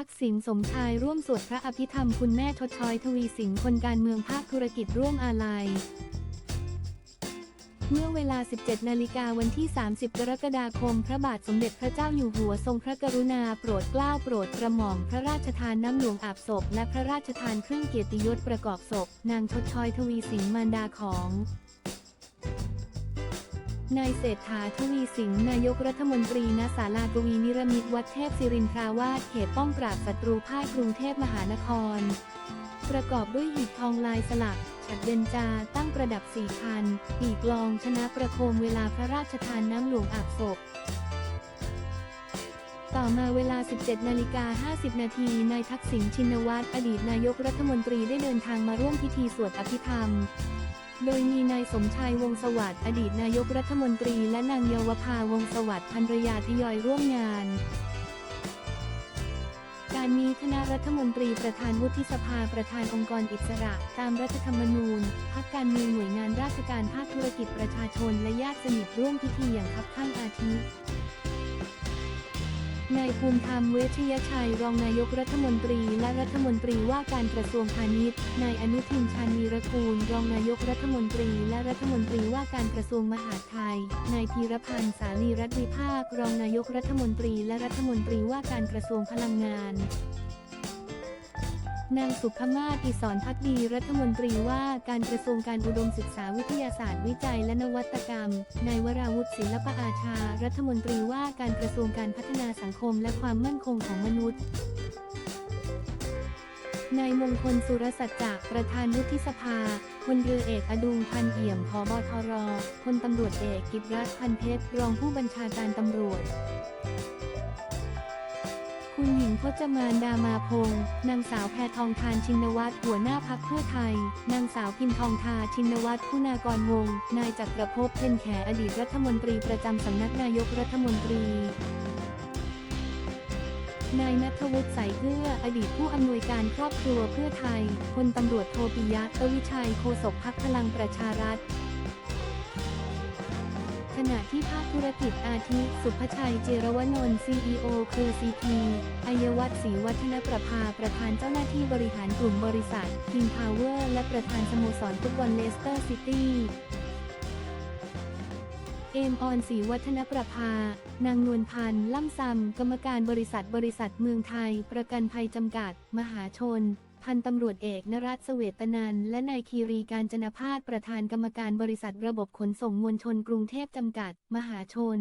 ทักษิณสมชายร่วมสวดพระอภิธรรมคุณแม่ทดช้อยทวีสิงห์คนการเมืองภาคธุรกิจร่วมอาลัย เมื่อเวลา 17 นาฬิกาวันที่ 30 กรกฎาคม พระบาทสมเด็จพระเจ้าอยู่หัวทรงพระกรุณาโปรดเกล้าโปรดกระหม่อมพระราชทานน้ำหลวงอาบศพ และพระราชทานเครื่องเกียรติยศประกอบศพ นางทดชอยทวีสิงห์มารดาของ นายเศรษฐาทวีสิงห์นายกรัฐมนตรีณศาลากวีนิรมิตวัดเทพศิรินทราวาสเขตป้องปราบศัตรูพ่ายกรุงเทพมหานคร ประกอบด้วยหีบทองลายสลักฉัดเบญจาตั้งประดับสี่คันปีกลองชนะประโคมเวลาพระราชทานน้ำหลวงอาบศพ ต่อมาเวลา 17 นาฬิกา 50 นาที นายทักษิณชินวัตร อดีตนายกรัฐมนตรีได้เดินทางมาร่วมพิธีสวดอภิธรรม โดยมีนายสมชายวงศสวัสดิ์ อดีตนายกรัฐมนตรีและนางเยาวภาวงศสวัสดิ์ภรรยาทยอยร่วมงานการนี้คณะรัฐมนตรีประธานวุฒิสภาประธานองค์กรอิสระ ตามรัฐธรรมนูญพักการเมืองหน่วยงานราชการภาคธุรกิจประชาชนและญาติสนิทร่วมพิธีอย่างคับข้างอาทิ นายภูมิธรรมเวชยชัยรองนายกรัฐมนตรีและรัฐมนตรีว่าการกระทรวงพาณิชย์ นายอนุทินชาญวีรกูล รองนายกรัฐมนตรีและรัฐมนตรีว่าการกระทรวงมหาดไทย นายพีรพันธ์สาลีรัตวิภาค รองนายกรัฐมนตรีและรัฐมนตรีว่าการกระทรวงพลังงาน นางสุภมาศอิสรพักดีรัฐมนตรีว่าการกระทรวงการอุดมศึกษาวิทยาศาสตร์วิจัยและนวัตกรรม นายวราวุฒิศิลปอาชา รัฐมนตรีว่าการกระทรวงการพัฒนาสังคมและความมั่นคงของมนุษย์นายมงคลสุรสัจจะประธานวุฒิสภาพลเรือเอกอดุงพันเอี่ยมผบทรพลตำรวจเอกกิตรัฐพันเพชร รองผู้บัญชาการตำรวจ คุณหญิงพจมานดามาพงศ์นางสาวแพทองทานชินวัตรหัวหน้าพักเพื่อไทย นางสาวพินทองทาชินวัตรคุณากรวงนายจักรภพเพ็ญแขอดีตรัฐมนตรีประจำสำนักนายกรัฐมนตรีนายนัทวุฒิใสเกื้ออดีตผู้อำนวยการครอบครัวเพื่อไทยพลตำรวจโทปิยะตวิชัยโฆษกพักพลังประชารัฐ ขณะที่ภาคธุรกิจอาทิ สุภชัยเจรวนนท์ CEO เครือซีพีอัยวัฒน์ศรีวัฒนประภาประธานเจ้าหน้าที่บริหารกลุ่มบริษัททีมพาวเวอร์และประธานสโมสรฟุตบอลเลสเตอร์ซิตี้ เอมออนศรีวัฒนประภา นางนวลพันธ์ล่ำซำกรรมการบริษัทบริษัทเมืองไทย ประกันภัยจำกัด มหาชน พันตำรวจเอกนรัตเสวตนันและนายคีรีการจนพาสประธานกรรมการบริษัทระบบขนส่งมวลชนกรุงเทพจำกัด มหาชน